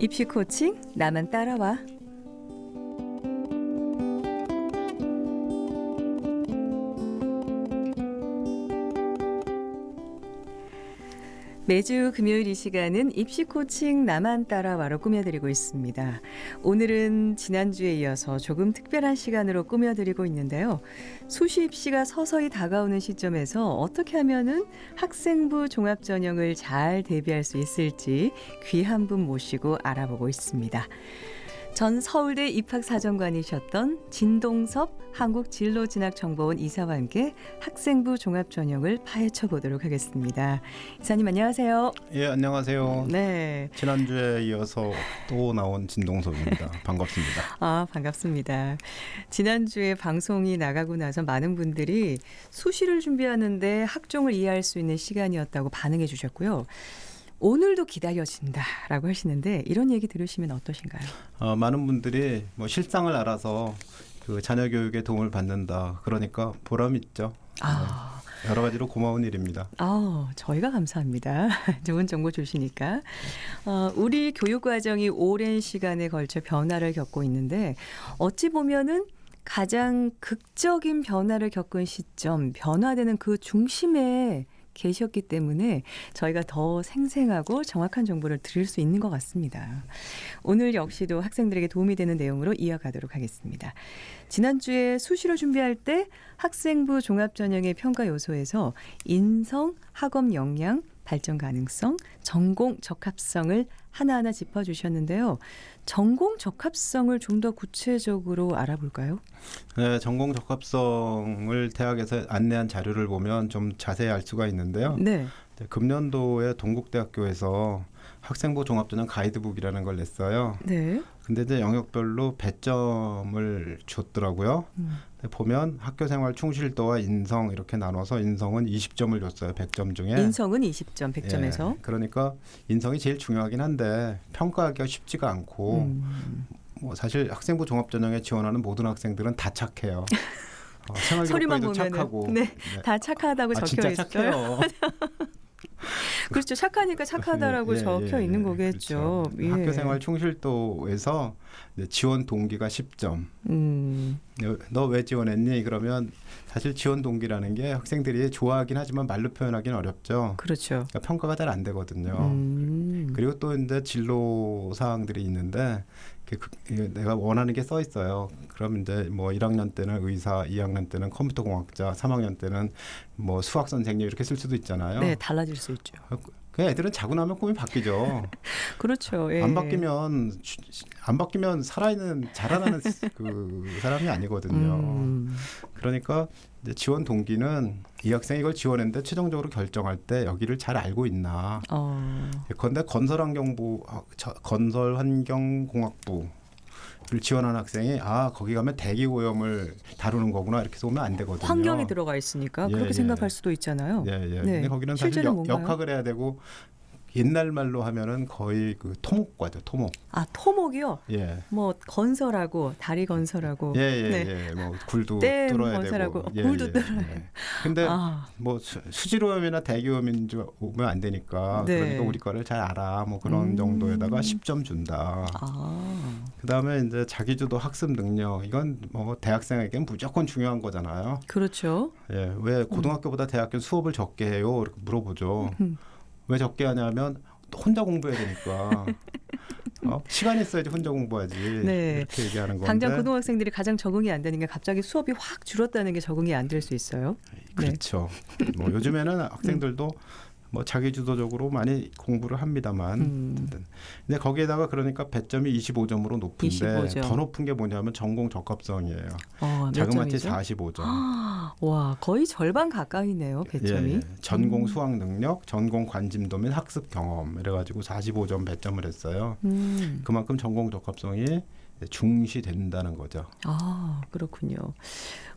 입시 코칭 나만 따라와. 매주 금요일 이 시간은 입시 코칭 나만 따라와로 꾸며드리고 있습니다. 오늘은 지난주에 이어서 조금 특별한 시간으로 꾸며드리고 있는데요. 수시 입시가 서서히 다가오는 시점에서 어떻게 하면은 학생부 종합 전형을 잘 대비할 수 있을지 귀 한 분 모시고 알아보고 있습니다. 전 서울대 입학사정관이셨던 진동섭 한국진로진학정보원 이사와 함께 학생부 종합 전형을 파헤쳐 보도록 하겠습니다. 이사님 안녕하세요. 예 안녕하세요. 네. 지난주에 이어서 또 나온 진동섭입니다. 반갑습니다. 아, 반갑습니다. 지난주에 방송이 나가고 나서 많은 분들이 수시를 준비하는데 학종을 이해할 수 있는 시간이었다고 반응해 주셨고요. 오늘도 기다려진다라고 하시는데 이런 얘기 들으시면 어떠신가요? 어, 많은 분들이 뭐 실상을 알아서 그 자녀 교육에 도움을 받는다. 그러니까 보람 있죠. 아, 네, 여러 가지로 고마운 일입니다. 아, 저희가 감사합니다. 좋은 정보 주시니까. 어, 우리 교육 과정이 오랜 시간에 걸쳐 변화를 겪고 있는데 어찌 보면은 가장 극적인 변화를 겪은 시점, 변화되는 그 중심에 계셨기 때문에 저희가 더 생생하고 정확한 정보를 드릴 수 있는 것 같습니다. 오늘 역시도 학생들에게 도움이 되는 내용으로 이어가도록 하겠습니다. 지난주에 수시로 준비할 때 학생부 종합전형의 평가 요소에서 인성, 학업 역량, 발전 가능성, 전공 적합성을 하나하나 짚어주셨는데요. 전공 적합성을 좀 더 구체적으로 알아볼까요? 네, 전공 적합성을 대학에서 안내한 자료를 보면 좀 자세히 알 수가 있는데요. 네. 네, 금년도에 동국대학교에서 학생부 종합전형 가이드북이라는 걸 냈어요. 네. 근데 이제 영역별로 배점을 줬더라고요. 음. 보면 학교 생활 충실도와 인성 이렇게 나눠서 인성은 20점을 줬어요. 100점 중에. 인성은 20점, 100점에서. 예, 그러니까 인성이 제일 중요하긴 한데 평가하기가 쉽지가 않고 음. 뭐 사실 학생부 종합 전형에 지원하는 모든 학생들은 다 착해요. 어, 생활 기록부에도 보면은 착하고. 네, 다 착하다고 아, 적혀 있어요. 그렇죠. 착하니까 착하다라고 예, 적혀 예, 있는 예, 거겠죠. 그렇죠. 예. 학교 생활 충실도에서 이제 지원 동기가 10점. 음. 너왜 지원했니? 그러면 사실 지원 동기라는 게 학생들이 좋아하긴 하지만 말로 표현하기는 어렵죠. 그렇죠. 그러니까 평가가 잘 안 되거든요. 음. 그리고 또 이제 진로 사항들이 있는데 내가 원하는 게 써 있어요. 그럼 이제 뭐 1학년 때는 의사, 2학년 때는 컴퓨터 공학자, 3학년 때는 뭐 수학 선생님 이렇게 쓸 수도 있잖아요. 네, 달라질 수 있죠. 그 애들은 자고 나면 꿈이 바뀌죠. 그렇죠. 예. 안 바뀌면 주- 안 바뀌면 살아있는 자라나는 그 사람이 아니거든요. 음. 그러니까 이제 지원 동기는 이 학생이 이걸 지원했는데 최종적으로 결정할 때 여기를 잘 알고 있나. 어. 예컨대 건설환경부 어, 저- 건설환경공학부 를 지원한 학생이 아 거기 가면 대기 오염을 다루는 거구나 이렇게 오면 안 되거든요. 환경에 들어가 있으니까 예, 그렇게 예. 생각할 수도 있잖아요. 예, 예. 네. 근데 거기는 사실 역? 역학을 해야 되고 옛날 말로 하면은 거의 그 토목과죠, 토목. 아, 토목이요. 예. 뭐 건설하고 다리 건설하고 예, 예, 네. 예. 뭐 굴도 댐 뚫어야 건설하고 되고. 예, 굴도 예, 뚫어야 예. 근데 아, 뭐 수, 수질오염이나 대기오염인 줄 오면 안 되니까 네. 그러니까 우리 거를 잘 알아 뭐 그런 음. 정도에다가 10점 준다. 아. 그다음에 이제 자기주도 학습 능력 이건 뭐 대학생에겐 무조건 중요한 거잖아요. 그렇죠. 예, 왜 고등학교보다 대학교 수업을 적게 해요? 이렇게 물어보죠. 음. 왜 적게 하냐면 혼자 공부해야 되니까. 어? 시간 있어야지 혼자 공부하지. 네. 이렇게 얘기하는 건데. 당장 고등학생들이 가장 적응이 안 되는 게 갑자기 수업이 확 줄었다는 게 적응이 안 될 수 있어요. 네. 그렇죠. 뭐 요즘에는 학생들도 뭐 자기 주도적으로 많이 공부를 합니다만 음. 근데 거기에다가 그러니까 배점이 25점으로 높은데 25 점. 더 높은 게 뭐냐면 전공 적합성이에요. 어, 몇 자그마치 점이죠? 45점. 아, 와, 거의 절반 가까이네요, 배점이. 예, 예. 전공 음. 수학 능력, 전공 관심도 및 학습 경험 이래가지고 45점 배점을 했어요. 음. 그만큼 전공 적합성이 중시된다는 거죠. 아, 그렇군요.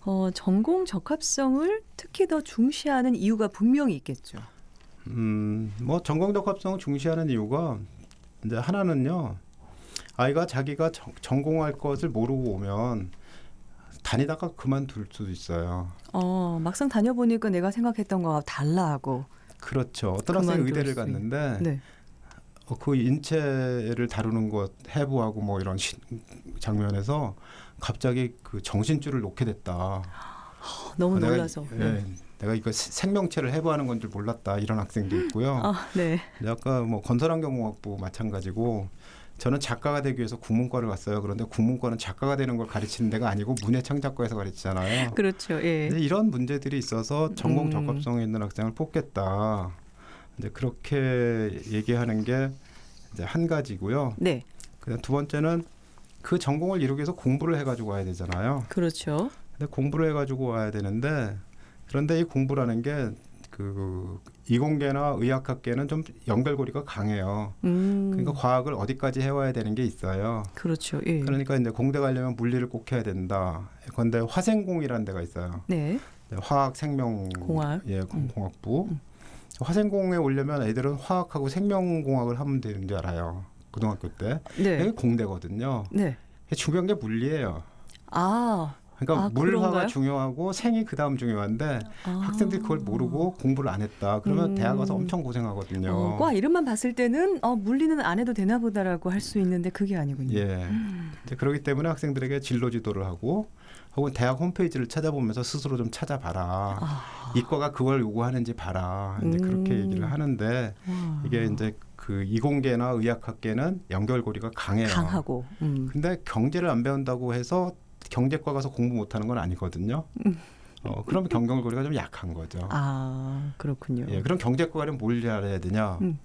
어, 전공 적합성을 특히 더 중시하는 이유가 분명히 있겠죠. 음, 뭐 전공 적합성을 중시하는 이유가 이제 하나는요. 아이가 자기가 전, 전공할 것을 모르고 오면 다니다가 그만둘 수도 있어요. 어, 막상 다녀보니까 내가 생각했던 거와 달라 하고. 그렇죠. 어떤 학생이 그만둘 의대를 갔는데 네. 어, 그 인체를 다루는 것 해부하고 뭐 이런 시, 장면에서 갑자기 그 정신줄을 놓게 됐다. 어, 너무 내가, 놀라서. 예, 네. 내가 이거 세- 생명체를 해부하는 건 줄 몰랐다 이런 학생도 있고요. 아, 네. 아까 뭐 건설환경공학부 마찬가지고 저는 작가가 되기 위해서 국문과를 갔어요. 그런데 국문과는 작가가 되는 걸 가르치는 데가 아니고 문예창작과에서 가르치잖아요. 그렇죠. 예. 이런 문제들이 있어서 전공 음. 적합성이 있는 학생을 뽑겠다. 이제 그렇게 얘기하는 게 이제 한 가지고요. 네. 그다음 두 번째는 그 전공을 이루기 위해서 공부를 해가지고 와야 되잖아요. 그렇죠. 근데 공부를 해가지고 와야 되는데 그런데 이 공부라는 게 그 이공계나 의학학계는 좀 연결고리가 강해요. 음. 그러니까 과학을 어디까지 해와야 되는 게 있어요. 그렇죠. 예. 그러니까 이제 공대 가려면 물리를 꼭 해야 된다. 그런데 화생공이라는 데가 있어요. 네. 화학 생명 공학. 예 음. 공학부 화생공에 오려면 애들은 화학하고 생명공학을 하면 되는 줄 알아요. 고등학교 때 네. 공대거든요. 네. 중요한 게 물리예요. 아. 그러니까 아, 물화가 그런가요? 중요하고 생이 그 다음 중요한데 아. 학생들이 그걸 모르고 공부를 안 했다. 그러면 음. 대학 가서 엄청 고생하거든요. 어, 과 이름만 봤을 때는 어, 물리는 안 해도 되나 보다라고 할 수 있는데 그게 아니군요. 예. 이제 그렇기 때문에 학생들에게 진로 지도를 하고 혹은 대학 홈페이지를 찾아보면서 스스로 좀 찾아봐라. 아. 이과가 그걸 요구하는지 봐라. 이제 그렇게 음. 얘기를 하는데 와. 이게 이제 그 이공계나 의학학계는 연결고리가 강해요. 강하고. 음. 근데 경제를 안 배운다고 해서 경제과 가서 공부 못하는 건 아니거든요. 어, 그러면 경결고리가 좀 약한 거죠. 아 그렇군요. 예, 그럼 경제과는 뭘 잘해야 되냐? 음.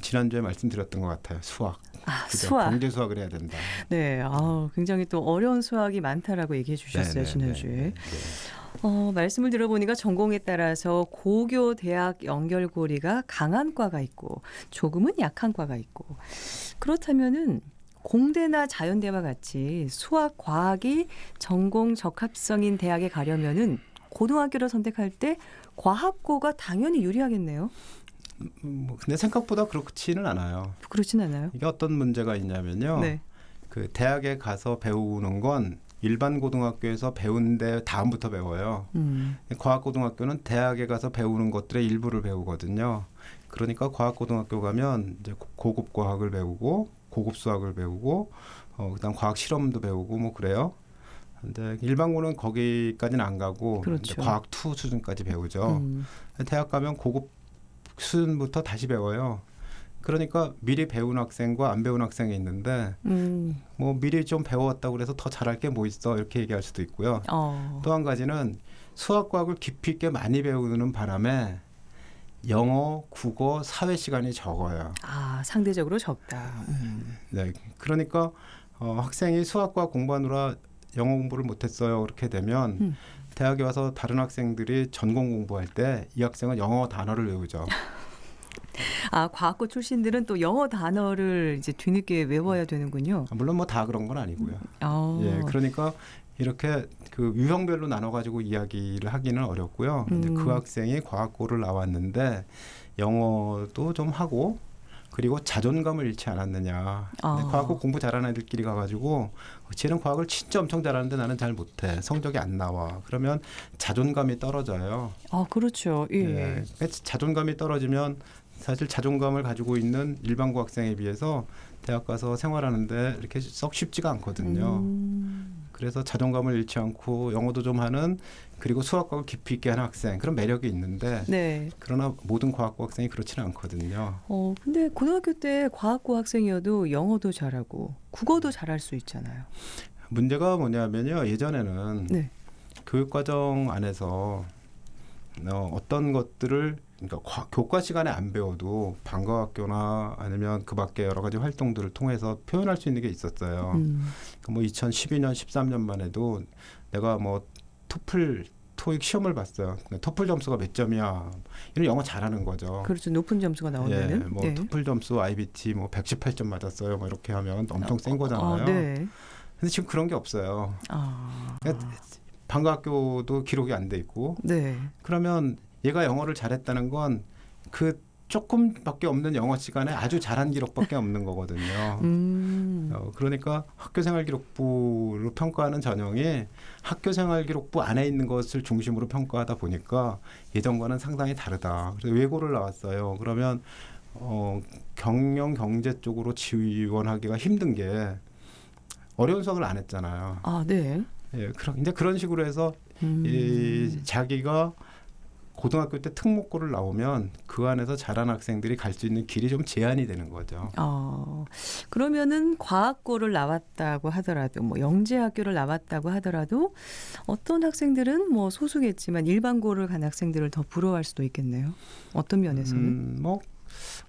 지난주에 말씀드렸던 것 같아요. 수학. 아 그죠? 수학. 경제 수학을 해야 된다. 네. 아 굉장히 또 어려운 수학이 많다라고 얘기해 주셨어요 네, 네, 지난주에. 네, 네. 어, 말씀을 들어보니까 전공에 따라서 고교 대학 연결고리가 강한 과가 있고 조금은 약한 과가 있고 그렇다면은 공대나 자연대와 같이 수학 과학이 전공 적합성인 대학에 가려면은 고등학교를 선택할 때 과학고가 당연히 유리하겠네요. 음, 뭐 근데 생각보다 그렇지는 않아요. 그렇진 않아요. 이게 어떤 문제가 있냐면요. 네. 그 대학에 가서 배우는 건 일반 고등학교에서 배운데 다음부터 배워요. 음. 과학고등학교는 대학에 가서 배우는 것들의 일부를 배우거든요. 그러니까 과학고등학교 가면 이제 고- 고급 과학을 배우고 고급 수학을 배우고 어 그다음 과학 실험도 배우고 뭐 그래요. 근데 일반고는 거기까지는 안 가고 그렇죠. 과학 투 수준까지 배우죠. 음. 대학 가면 고급 수준부터 다시 배워요. 그러니까 미리 배운 학생과 안 배운 학생이 있는데 음. 뭐 미리 좀 배웠다고 그래서 더 잘할 게 뭐 있어 이렇게 얘기할 수도 있고요. 어. 또한 가지는 수학 과학을 깊이 있게 많이 배우는 바람에 영어, 국어, 사회 시간이 적어요. 아 상대적으로 적다. 음. 네, 그러니까 어, 학생이 수학과 공부하느라 영어 공부를 못했어요. 그렇게 되면 음. 대학에 와서 다른 학생들이 전공 공부할 때 이 학생은 영어 단어를 외우죠. 아 과학고 출신들은 또 영어 단어를 이제 뒤늦게 외워야 되는군요. 물론 뭐 다 그런 건 아니고요. 어. 예, 그러니까 이렇게 그 유형별로 나눠 가지고 이야기를 하기는 어렵고요. 근데 음. 그 학생이 과학고를 나왔는데 영어도 좀 하고 그리고 자존감을 잃지 않았느냐. 아. 과학고 공부 잘하는 애들끼리 가가지고 쟤는 과학을 진짜 엄청 잘하는데 나는 잘 못해. 성적이 안 나와. 그러면 자존감이 떨어져요. 아 그렇죠. 예. 예. 그러니까 자존감이 떨어지면 사실 자존감을 가지고 있는 일반고 학생에 비해서 대학 가서 생활하는데 이렇게 썩 쉽지가 않거든요. 음. 그래서 자존감을 잃지 않고 영어도 좀 하는 그리고 수학과를 깊이 있게 하는 학생 그런 매력이 있는데 네. 그러나 모든 과학고 학생이 그렇지는 않거든요. 어 근데 고등학교 때 과학고 학생이어도 영어도 잘하고 국어도 잘할 수 있잖아요. 문제가 뭐냐면요 예전에는 네. 교육과정 안에서 어, 어떤 것들을 그러니까 과- 교과 시간에 안 배워도 방과학교나 아니면 그 밖에 여러 가지 활동들을 통해서 표현할 수 있는 게 있었어요. 음. 그뭐 2012년, 13년만 해도 내가 뭐 토플 토익 시험을 봤어요. 근데 토플 점수가 몇 점이야? 이런 영어 잘하는 거죠. 그렇죠. 높은 점수가 나오면은. 예, 뭐 네. 토플 점수 IBT 뭐 118점 맞았어요. 뭐 이렇게 하면 엄청 센 거잖아요. 어, 네. 근데 지금 그런 게 없어요. 아. 그러니까 방과학교도 기록이 안 돼 있고 네. 그러면 얘가 영어를 잘했다는 건 그 조금밖에 없는 영어 시간에 아주 잘한 기록밖에 없는 거거든요. 음. 어, 그러니까 학교생활기록부로 평가하는 전형이 학교생활기록부 안에 있는 것을 중심으로 평가하다 보니까 예전과는 상당히 다르다. 그래서 외고를 나왔어요. 그러면 어, 경영 경제 쪽으로 지원하기가 힘든 게 어려운 수학을 안 했잖아요. 아, 네. 예, 그런 이제 그런 식으로 해서 음. 이 자기가 고등학교 때 특목고를 나오면 그 안에서 잘하는 학생들이 갈 수 있는 길이 좀 제한이 되는 거죠. 어, 그러면은 과학고를 나왔다고 하더라도 뭐 영재학교를 나왔다고 하더라도 어떤 학생들은 뭐 소수겠지만 일반고를 간 학생들을 더 부러워할 수도 있겠네요. 어떤 면에서는? 음, 뭐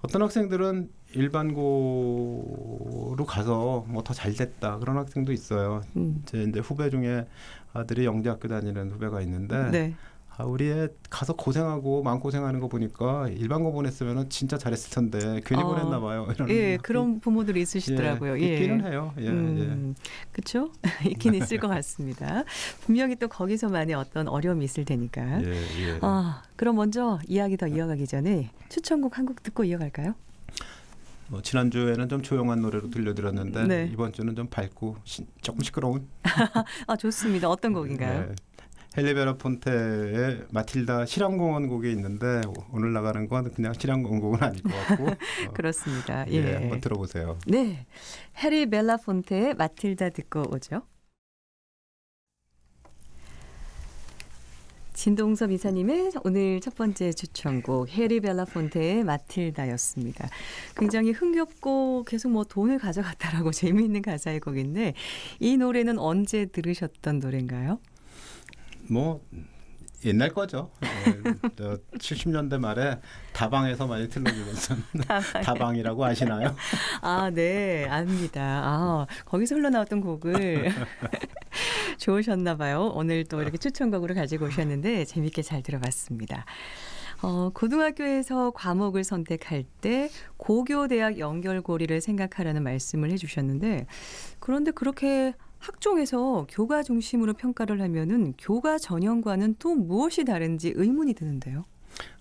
어떤 학생들은 일반고로 가서 뭐 더 잘 됐다 그런 학생도 있어요. 음. 제 이제 후배 중에 아들이 영재학교 다니는 후배가 있는데 네. 아, 우리 애 가서 고생하고 마음 고생하는 거 보니까 일반 고 보냈으면은 진짜 잘했을 텐데 괜히 어, 보냈나 봐요. 이런 예, 막 그런 부모들이 있으시더라고요. 예, 예. 있기는 해요. 예, 예. 음, 그렇죠? 있긴 있을 것 같습니다. 분명히 또 거기서만의 어떤 어려움이 있을 테니까. 예, 예. 아, 그럼 먼저 이야기 더 이어가기 전에 추천곡 한 곡 듣고 이어갈까요? 뭐 지난 주에는 좀 조용한 노래로 들려드렸는데 네. 이번 주는 좀 밝고 시, 조금 시끄러운 아, 좋습니다. 어떤 곡인가요? 네. 헬리베라 폰테의 마틸다 실황공원 곡이 있는데 오늘 나가는 건 그냥 실황공원 곡은 아닐 것 같고 어, 그렇습니다. 예, 예. 한번 들어보세요. 네. 해리 벨라 폰테의 마틸다 듣고 오죠. 진동섭 이사님의 오늘 첫 번째 추천곡 해리 벨라폰테의 마틸다였습니다. 굉장히 흥겹고 계속 뭐 돈을 가져갔다라고 재미있는 가사의 곡인데 이 노래는 언제 들으셨던 노래인가요? 뭐 옛날 거죠. 예, 저 70년대 말에 다방에서 많이 틀어주면서 다방 이라고 아시나요? 아, 네, 압니다. 아, 거기서 흘러나왔던 곡을 좋으셨나 봐요. 오늘 또 이렇게 추천곡으로 가지고 오셨는데 재밌게 잘 들어봤습니다. 어, 고등학교에서 과목을 선택할 때 고교대학 연결고리를 생각하라는 말씀을 해주셨는데 그런데 그렇게 학종에서 교과 중심으로 평가를 하면은 교과 전형과는 또 무엇이 다른지 의문이 드는데요.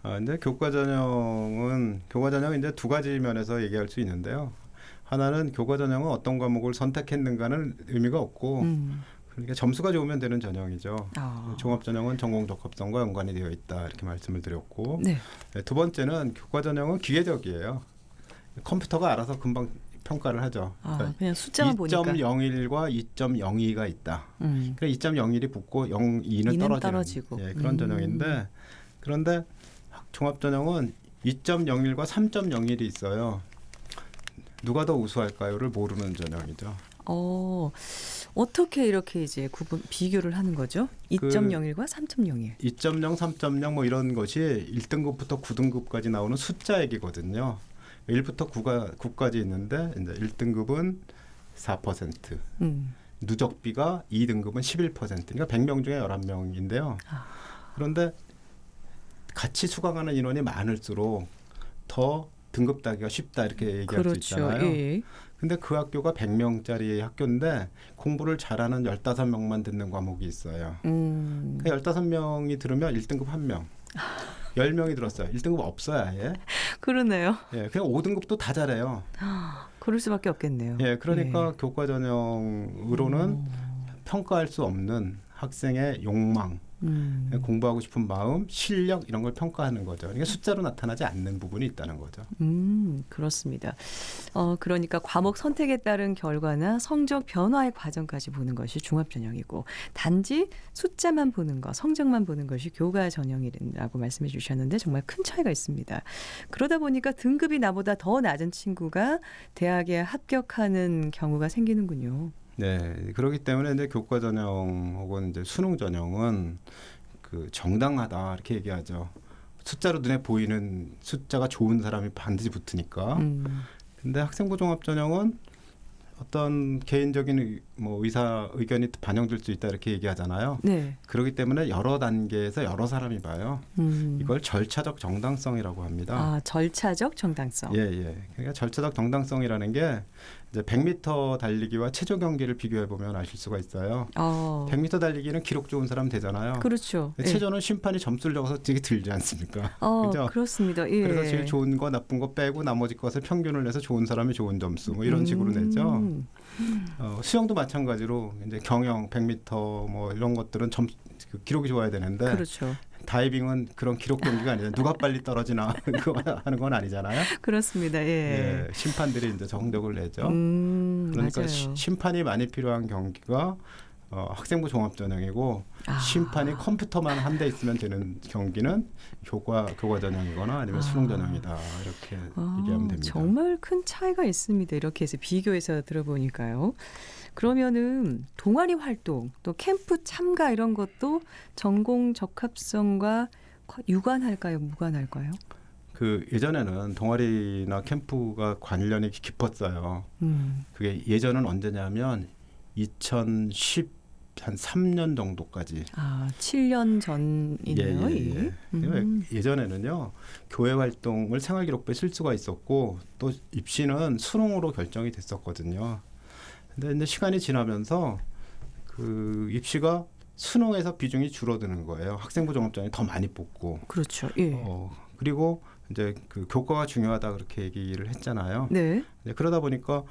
아, 이제 교과 전형은 교과 전형은 이제 두 가지 면에서 얘기할 수 있는데요. 하나는 교과 전형은 어떤 과목을 선택했는가는 의미가 없고 음. 그러니까 점수가 좋으면 되는 전형이죠. 아. 종합 전형은 전공 적합성과 연관이 되어 있다 이렇게 말씀을 드렸고 네. 네, 두 번째는 교과 전형은 기계적이에요. 컴퓨터가 알아서 금방 평가를 하죠. 아, 그냥 숫자만 보니까. 2.01과 2.02가 있다. 음. 그러니까 2.01이 붙고 0, 2는 이는 떨어지는 떨어지고. 예, 그런 음. 전형인데 그런데 종합 전형은 2.01과 3.01이 있어요. 누가 더 우수할까요를 모르는 전형이죠. 어, 어떻게 이렇게 이제 구분 비교를 하는 거죠? 그 2.01과 3.01. 2.0, 3.0 뭐 이런 것이 1등급부터 9등급까지 나오는 숫자 얘기거든요. 1부터 9가 9까지 있는데 이제 1등급은 4%, 음. 누적비가 2등급은 11%. 그러니까 100명 중에 11명인데요. 아. 그런데 같이 수강하는 인원이 많을수록 더 등급 따기가 쉽다 이렇게 얘기할 수 그렇죠. 있잖아요. 예. 근데 그 학교가 100명짜리 학교인데 공부를 잘하는 15명만 듣는 과목이 있어요. 음. 그 15명이 들으면 1등급 1명. 10명이 들었어요. 1등급 없어요, 아예. 그러네요. 예, 그냥 5등급도 다 잘해요. 그럴 수밖에 없겠네요. 예, 그러니까 예. 교과 전형으로는 음. 평가할 수 없는 학생의 욕망, 음. 공부하고 싶은 마음, 실력 이런 걸 평가하는 거죠. 그러니까 숫자로 나타나지 않는 부분이 있다는 거죠. 음, 그렇습니다. 어, 그러니까 과목 선택에 따른 결과나 성적 변화의 과정까지 보는 것이 종합 전형이고 단지 숫자만 보는 것, 성적만 보는 것이 교과 전형이라고 말씀해 주셨는데 정말 큰 차이가 있습니다. 그러다 보니까 등급이 나보다 더 낮은 친구가 대학에 합격하는 경우가 생기는군요. 네, 그렇기 때문에 이제 교과 전형 혹은 이제 수능 전형은 그 정당하다 이렇게 얘기하죠. 숫자로 눈에 보이는 숫자가 좋은 사람이 반드시 붙으니까. 음. 근데 학생부 종합 전형은 어떤 개인적인 의, 뭐 의사 의견이 반영될 수 있다 이렇게 얘기하잖아요. 네. 그렇기 때문에 여러 단계에서 여러 사람이 봐요. 음. 이걸 절차적 정당성이라고 합니다. 아, 절차적 정당성. 예, 예. 그러니까 절차적 정당성이라는 게 이제 100m 달리기와 체조 경기를 비교해 보면 아실 수가 있어요. 어. 100m 달리기는 기록 좋은 사람 되잖아요. 그렇죠. 예. 체조는 심판이 점수를 적어서 되게 들지 않습니까? 어, 그죠? 그렇습니다. 예. 그래서 제일 좋은 거 나쁜 거 빼고 나머지 것을 평균을 내서 좋은 사람이 좋은 점수 뭐 이런 식으로 내죠. 음. 어, 수영도 마찬가지로 이제 경영 100m 뭐 이런 것들은 점그 기록이 좋아야 되는데 그렇죠. 다이빙은 그런 기록 경기가 아니잖아요. 누가 빨리 떨어지나 하는 건 아니잖아요. 그렇습니다. 예. 예, 심판들이 이제 정적을 내죠. 음, 그러니까 맞아요. 시- 심판이 많이 필요한 경기가 어, 학생부 종합전형이고 아. 심판이 컴퓨터만 한 대 있으면 되는 경기는 교과 교과 전형이거나 아니면 아. 수능 전형이다 이렇게 아, 얘기하면 됩니다. 정말 큰 차이가 있습니다. 이렇게 해서 비교해서 들어보니까요. 그러면은 동아리 활동 또 캠프 참가 이런 것도 전공 적합성과 거- 유관할까요? 무관할까요? 그 예전에는 동아리나 캠프가 관련이 깊었어요. 음. 그게 예전은 언제냐면 2010한 3년 정도까지 아, 7년 전이네요. 예, 예. 예. 음. 예전에는요 교회 활동을 생활기록부에 쓸 수가 있었고 또 입시는 수능으로 결정이 됐었거든요. 근데 이제 시간이 지나면서 그 입시가 수능에서 비중이 줄어드는 거예요. 학생부 종합전이 더 많이 뽑고 그렇죠. 예. 어, 그리고 이제 그 교과가 중요하다 그렇게 얘기를 했잖아요. 네. 네, 그러다 보니까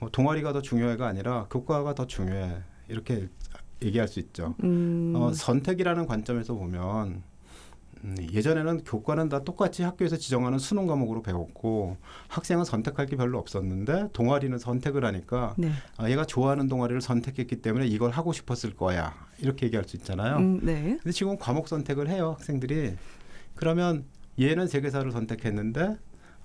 뭐 동아리가 더 중요해가 아니라 교과가 더 중요해 이렇게 얘기할 수 있죠. 음. 어, 선택이라는 관점에서 보면 음, 예전에는 교과는 다 똑같이 학교에서 지정하는 수능 과목으로 배웠고 학생은 선택할 게 별로 없었는데 동아리는 선택을 하니까 네. 아, 얘가 좋아하는 동아리를 선택했기 때문에 이걸 하고 싶었을 거야 이렇게 얘기할 수 있잖아요. 음, 네. 근데 지금 과목 선택을 해요 학생들이 그러면 얘는 세계사를 선택했는데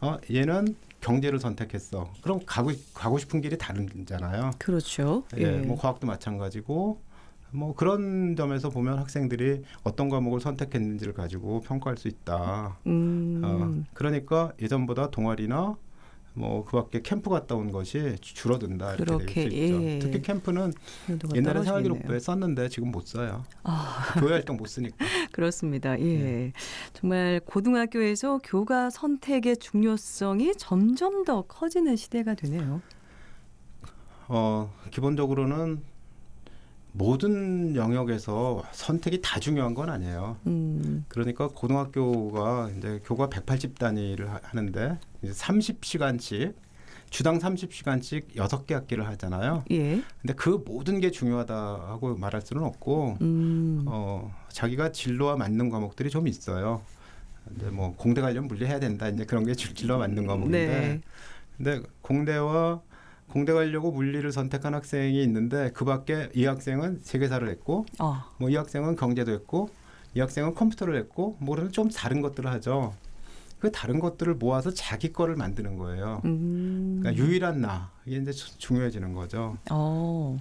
어, 얘는 경제를 선택했어. 그럼 가고 가고 싶은 길이 다르잖아요. 그렇죠. 예, 뭐 과학도 마찬가지고 뭐 그런 점에서 보면 학생들이 어떤 과목을 선택했는지를 가지고 평가할 수 있다. 음. 어, 그러니까 예전보다 동아리나 뭐 그밖에 캠프 갔다 온 것이 주- 줄어든다 이렇게 그렇게, 될수 있죠. 예. 특히 캠프는 옛날에. 생활기록부에 썼는데 지금 못 써요. 아, 교회 활동 못 쓰니까. 그렇습니다. 예. 정말 고등학교에서 교과 선택의 중요성이 점점 더 커지는 시대가 되네요. 어, 기본적으로는 모든 영역에서 선택이 다 중요한 건 아니에요. 음. 그러니까 고등학교가 이제 교과 180 단위를 하- 하는데 이제 30시간씩 주당 30시간씩 여섯 개 학기를 하잖아요. 예. 근데 그 모든 게 중요하다고 말할 수는 없고 음. 어, 자기가 진로와 맞는 과목들이 좀 있어요. 근데 뭐 공대 가려면 물리 해야 된다. 이제 그런 게 진- 진로와 맞는 과목인데 네. 근데 공대와 공대 가려고 물리를 선택한 학생이 있는데 그 밖에 이 학생은 세계사를 했고 어. 뭐이 학생은 경제도 했고 이 학생은 컴퓨터를 했고 뭐는 좀 다른 것들을 하죠. 그 다른 것들을 모아서 자기 거를 만드는 거예요. 음. 그러니까 유일한 나 이게 이제 주- 중요해지는 거죠. 어.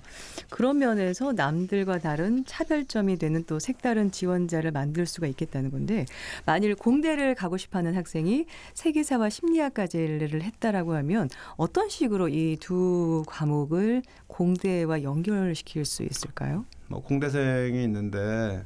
그런 면에서 남들과 다른 차별점이 되는 또 색다른 지원자를 만들 수가 있겠다는 건데 만일 공대를 가고 싶어하는 학생이 세계사와 심리학까지를 했다라고 하면 어떤 식으로 이 두 과목을 공대와 연결시킬 수 있을까요? 뭐 공대생이 있는데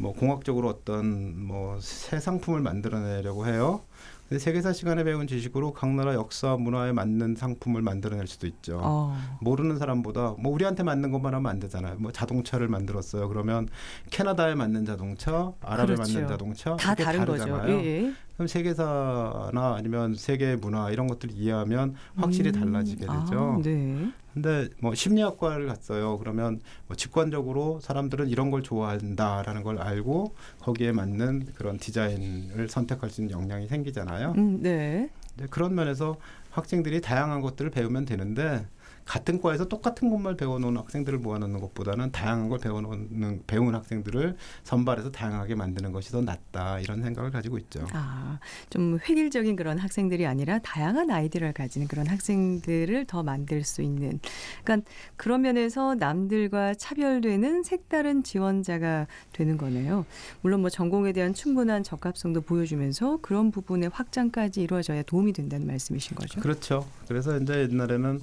뭐 공학적으로 어떤 뭐 새 상품을 만들어내려고 해요. 근데 세계사 시간에 배운 지식으로 각 나라 역사 문화에 맞는 상품을 만들어낼 수도 있죠. 어. 모르는 사람보다 뭐 우리한테 맞는 것만 하면 안 되잖아요. 뭐 자동차를 만들었어요. 그러면 캐나다에 맞는 자동차, 아랍에 그렇죠. 맞는 자동차 다 다른 거죠. 다르잖아요. 예, 예. 그럼 세계사나 아니면 세계 문화 이런 것들을 이해하면 확실히 음. 달라지게 되죠. 아, 네. 근데 뭐 심리학과를 갔어요. 그러면 뭐 직관적으로 사람들은 이런 걸 좋아한다라는 걸 알고 거기에 맞는 그런 디자인을 선택할 수 있는 역량이 생기잖아요. 음, 네. 네, 그런 면에서 학생들이 다양한 것들을 배우면 되는데 같은 과에서 똑같은 것만 배워놓은 학생들을 모아놓는 것보다는 다양한 걸 배워놓는 배운 학생들을 선발해서 다양하게 만드는 것이 더 낫다 이런 생각을 가지고 있죠. 아, 좀 획일적인 그런 학생들이 아니라 다양한 아이디어를 가지는 그런 학생들을 더 만들 수 있는. 그러니까 그런 면에서 남들과 차별되는 색다른 지원자가 되는 거네요. 물론 뭐 전공에 대한 충분한 적합성도 보여주면서 그런 부분의 확장까지 이루어져야 도움이 된다는 말씀이신 거죠. 그렇죠. 그래서 이제 옛날에는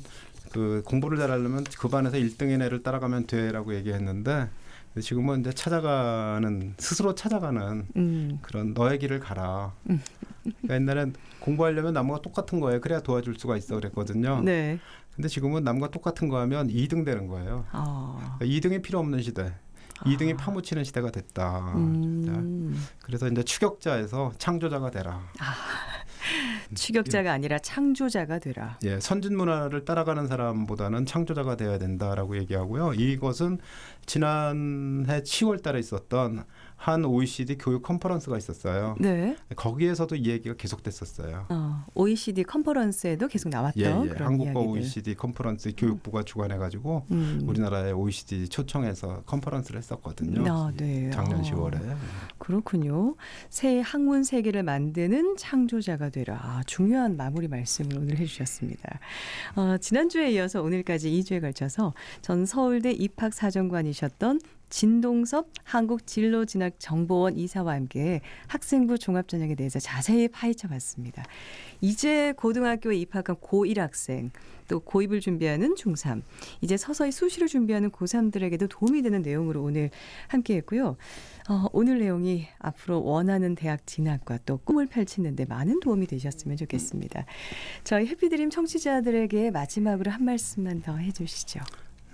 그 공부를 잘하려면 그 반에서 1등인 애를 따라가면 돼라고 얘기했는데 지금은 이제 찾아가는 스스로 찾아가는 음, 그런 너의 길을 가라. 음. 그러니까 옛날엔 공부하려면 남과 똑같은 거예요. 그래야 도와줄 수가 있어 그랬거든요. 네. 근데 지금은 남과 똑같은 거 하면 2등 되는 거예요. 아, 2등이 필요 없는 시대. 2등이 파묻히는 시대가 됐다. 음, 그래서 이제 추격자에서 창조자가 되라. 추격자가 아니라 창조자가 되라. 예, 선진 문화를 따라가는 사람보다는 창조자가 되어야 된다라고 얘기하고요. 이것은 지난해 10월 달에 있었던 한 OECD 교육 컨퍼런스가 있었어요. 네. 거기에서도 이 얘기가 계속됐었어요. 어, OECD 컨퍼런스에도 계속 나왔던 예, 예. 그런 한국과 이야기들. OECD 컨퍼런스 교육부가 주관해가지고 음. 우리나라의 OECD 초청해서 컨퍼런스를 했었거든요. 아, 네. 작년 어, 10월에. 그렇군요. 새 학문 세계를 만드는 창조자가 되라. 아, 중요한 마무리 말씀을 오늘 해주셨습니다. 어, 지난주에 이어서 오늘까지 2주에 걸쳐서 전 서울대 입학사정관이셨던 진동섭 한국진로진학정보원 이사와 함께 학생부 종합전형에 대해서 자세히 파헤쳐 봤습니다. 이제 고등학교에 입학한 고1 학생, 또 고입을 준비하는 중3, 이제 서서히 수시를 준비하는 고3들에게도 도움이 되는 내용으로 오늘 함께 했고요. 어, 오늘 내용이 앞으로 원하는 대학 진학과 또 꿈을 펼치는데 많은 도움이 되셨으면 좋겠습니다. 저희 해피드림 청취자들에게 마지막으로 한 말씀만 더 해주시죠.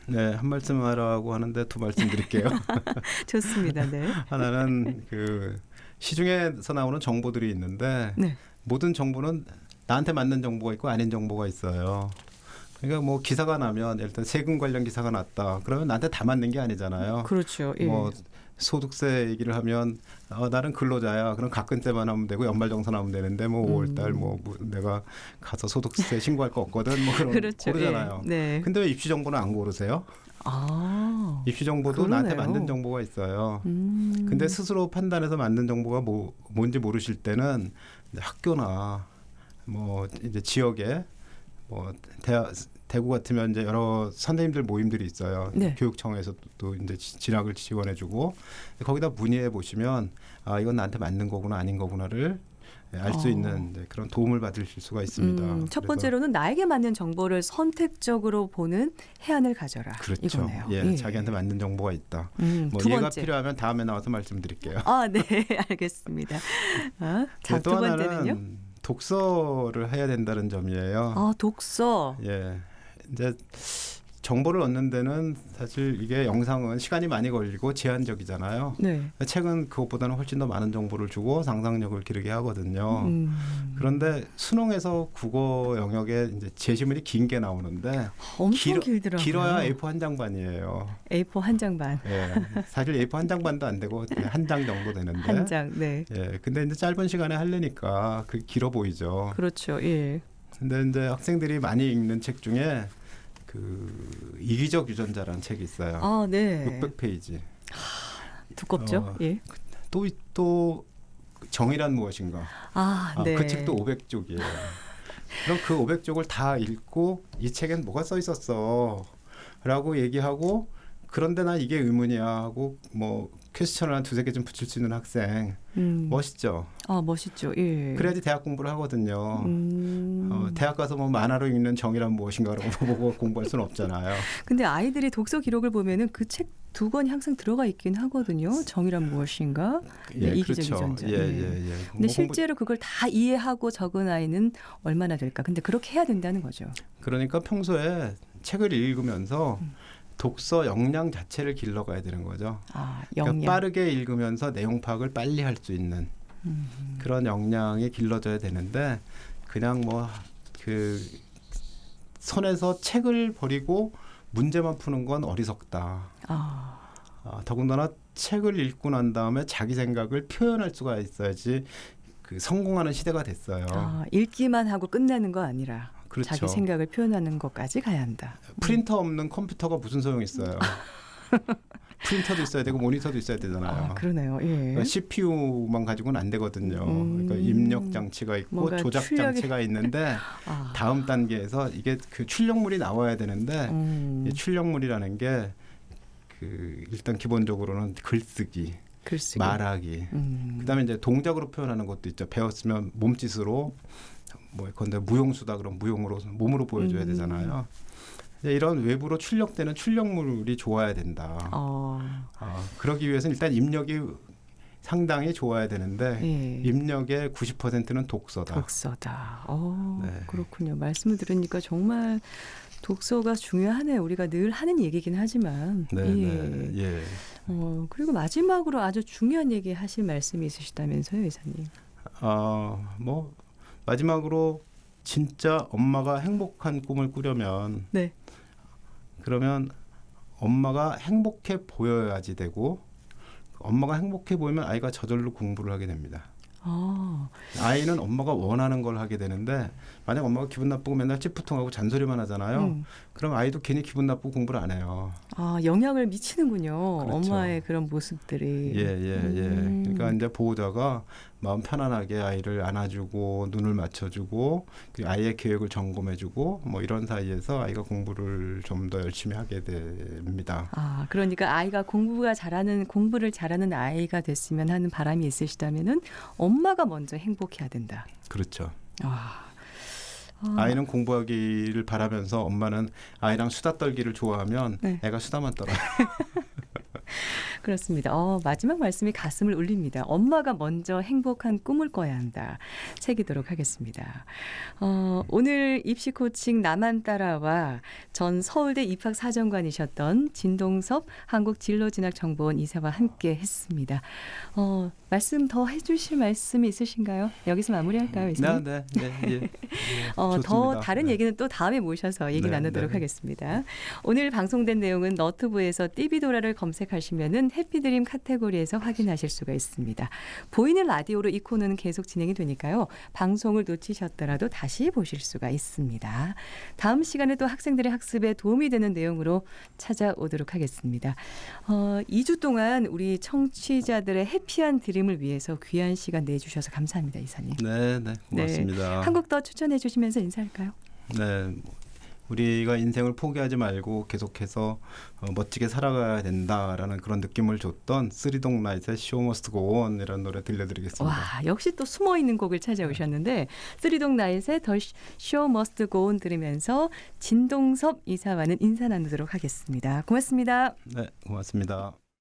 네, 한 말씀 하라고 하는데 두 말씀 드릴게요. 좋습니다. 네. 하나는 그 시중에서 나오는 정보들이 있는데 네. 모든 정보는 나한테 맞는 정보가 있고 아닌 정보가 있어요. 그러니까 뭐 기사가 나면 일단 세금 관련 기사가 났다. 그러면 나한테 다 맞는 게 아니잖아요. 그렇죠. 예. 뭐 소득세 얘기를 하면 어, 나는 근로자야. 그럼 가끔 때만 하면 되고 연말정산 하면 되는데 뭐 음. 5월달 뭐, 뭐 내가 가서 소득세 신고할 거 없거든. 뭐 그런 그렇죠. 고르잖아요. 예. 네. 근데 왜 입시 정보는 안 고르세요? 아. 입시 정보도 나한테 그러네요. 맞는 정보가 있어요. 음. 근데 스스로 판단해서 맞는 정보가 뭐 뭔지 모르실 때는 학교나 뭐 이제 지역에 뭐 대학 대구 같으면 이제 여러 선생님들 모임들이 있어요. 네. 교육청에서 또 이제 지- 진학을 지원해주고 거기다 문의해 보시면 아 이건 나한테 맞는 거구나 아닌 거구나를 알수 어. 있는 이제 그런 도움을 받으실 수가 있습니다. 음, 첫 번째로는 나에게 맞는 정보를 선택적으로 보는 해안을 가져라. 그렇죠. 이거네요. 예, 자기한테 맞는 정보가 있다. 음, 뭐두 얘가 번째. 필요하면 다음에 나와서 말씀드릴게요. 아, 네, 알겠습니다. 아, 자, 또두 하나는 번째는요. 독서를 해야 된다는 점이에요. 아, 독서. 예, 이제 정보를 얻는 데는 사실 이게 영상은 시간이 많이 걸리고 제한적이잖아요. 네. 책은 그것보다는 훨씬 더 많은 정보를 주고 상상력을 기르게 하거든요. 음, 그런데 수능에서 국어 영역에 이제 제시문이 긴 게 나오는데 엄청 길어- 길더라고요. 길어야 A4 한 장반이에요. A4 한 장반. 예, 사실 A4 한 장반도 안 되고 한 장 정도 되는데. 한 장. 네. 예, 근데 이제 짧은 시간에 하려니까 그 길어 보이죠. 그렇죠. 예. 근데 이제 학생들이 많이 읽는 책 중에 그 이기적 유전자라는 책이 있어요. 아, 네. 600페이지. 두껍죠? 어, 예. 또 또 정의란 무엇인가? 아, 아, 네. 그 책도 500쪽이에요. 그럼 그 500쪽을 다 읽고 이 책엔 뭐가 써 있었어? 라고 얘기하고 그런데 난 이게 의문이야 하고 뭐 퀘스천을 한 두세 개 좀 붙일 수 있는 학생 음. 멋있죠. 아, 멋있죠. 예. 그래야지 대학 공부를 하거든요. 음. 어, 대학 가서 뭐 만화로 읽는 정의란 무엇인가라고 보고 공부할 수는 없잖아요. 근데 아이들이 독서 기록을 보면은 그 책 두 권이 항상 들어가 있긴 하거든요. 정의란 무엇인가? 네, 이기적 유전자. 예, 예. 예, 예. 근데 뭐 공부- 실제로 그걸 다 이해하고 적은 아이는 얼마나 될까? 근데 그렇게 해야 된다는 거죠. 그러니까 평소에 책을 읽으면서 음. 독서 역량 자체를 길러가야 되는 거죠. 아, 그러니까. 빠르게 읽으면서 내용 파악을 빨리 할 수 있는 음. 그런 역량이 길러져야 되는데 그냥 뭐 그 손에서 책을 버리고 문제만 푸는 건 어리석다. 아, 아, 더군다나 책을 읽고 난 다음에 자기 생각을 표현할 수가 있어야지 그 성공하는 시대가 됐어요. 아, 읽기만 하고 끝내는 거 아니라 그렇죠. 자기 생각을 표현하는 것까지 가야 한다. 프린터 없는 컴퓨터가 무슨 소용 있어요? 프린터도 있어야 되고 모니터도 있어야 되잖아요. 아, 그러네요. 예. 그러니까 CPU만 가지고는 안 되거든요. 음. 그러니까 입력 장치가 있고 조작 출력이- 장치가 있는데 아, 다음 단계에서 이게 그 출력물이 나와야 되는데 음, 이 출력물이라는 게 그 일단 기본적으로는 글쓰기, 글쓰기. 말하기, 음. 그다음에 이제 동작으로 표현하는 것도 있죠. 배웠으면 몸짓으로 뭐 건데 무용수다 그럼 무용으로 몸으로 보여줘야 음. 되잖아요. 이런 외부로 출력되는 출력물이 좋아야 된다. 어, 아, 그러기 위해서는 일단 입력이 상당히 좋아야 되는데 예. 입력의 90%는 독서다. 독서다. 어, 네. 그렇군요. 말씀을 들으니까 정말 독서가 중요하네요. 우리가 늘 하는 얘기긴 하지만. 네, 예. 네, 예. 어, 그리고 마지막으로 아주 중요한 얘기 하실 말씀이 있으시다면서요, 이사님. 아, 뭐 마지막으로 진짜 엄마가 행복한 꿈을 꾸려면 네. 그러면 엄마가 행복해 보여야지 되고 엄마가 행복해 보이면 아이가 저절로 공부를 하게 됩니다. 어, 아이는 엄마가 원하는 걸 하게 되는데 만약 엄마가 기분 나쁘고 맨날 찌푸통하고 잔소리만 하잖아요. 음. 그럼 아이도 괜히 기분 나쁘고 공부를 안 해요. 아, 영향을 미치는군요. 그렇죠. 엄마의 그런 모습들이. 예, 예, 예. 음. 그러니까 이제 보호자가 마음 편안하게 아이를 안아주고 눈을 맞춰주고 그 아이의 계획을 점검해주고 뭐 이런 사이에서 아이가 공부를 좀 더 열심히 하게 됩니다. 아, 그러니까 아이가 공부가 잘하는 공부를 잘하는 아이가 됐으면 하는 바람이 있으시다면은 엄마가 먼저 행복해야 된다. 그렇죠. 아. 아, 아이는 공부하기를 바라면서 엄마는 아이랑 수다 떨기를 좋아하면 네. 애가 수다만 떨어요. 그렇습니다. 어, 마지막 말씀이 가슴을 울립니다. 엄마가 먼저 행복한 꿈을 꿔야 한다. 새기도록 하겠습니다. 어, 오늘 입시 코칭 나만 따라와 전 서울대 입학 사정관이셨던 진동섭 한국진로진학정보원 이사와 함께 했습니다. 어, 말씀 더 해주실 말씀이 있으신가요? 여기서 마무리할까요, 네, 이사님? 네, 네, 예. 어, 더. 다른 네. 얘기는 또 다음에 모셔서 얘기 네, 나누도록 네. 하겠습니다. 오늘 방송된 내용은 너튜브에서 띠비도라를 검색하시면은 해피드림 카테고리에서 확인하실 수가 있습니다. 보이는 라디오로 이 코너는 계속 진행이 되니까요. 방송을 놓치셨더라도 다시 보실 수가 있습니다. 다음 시간에 또 학생들의 학습에 도움이 되는 내용으로 찾아오도록 하겠습니다. 어, 2주 동안 우리 청취자들의 해피한 드림 을 위해서 귀한 시간 내주셔서 감사합니다, 이사님. 네, 네, 고맙습니다. 한곡더 추천해 주시면서 인사할까요? 네. 우리가 인생을 포기하지 말고 계속해서 어, 멋지게 살아가야 된다라는 그런 느낌을 줬던 쓰리동 Must Go On이라는 노래 들려드리겠습니다. 와 역시 또 숨어 있는 곡을 찾아오셨는데 쓰리동 나잇의 더 쇼 머스트 고온 들으면서 진동섭 이사와는 인사 나누도록 하겠습니다. 고맙습니다. 네, 고맙습니다.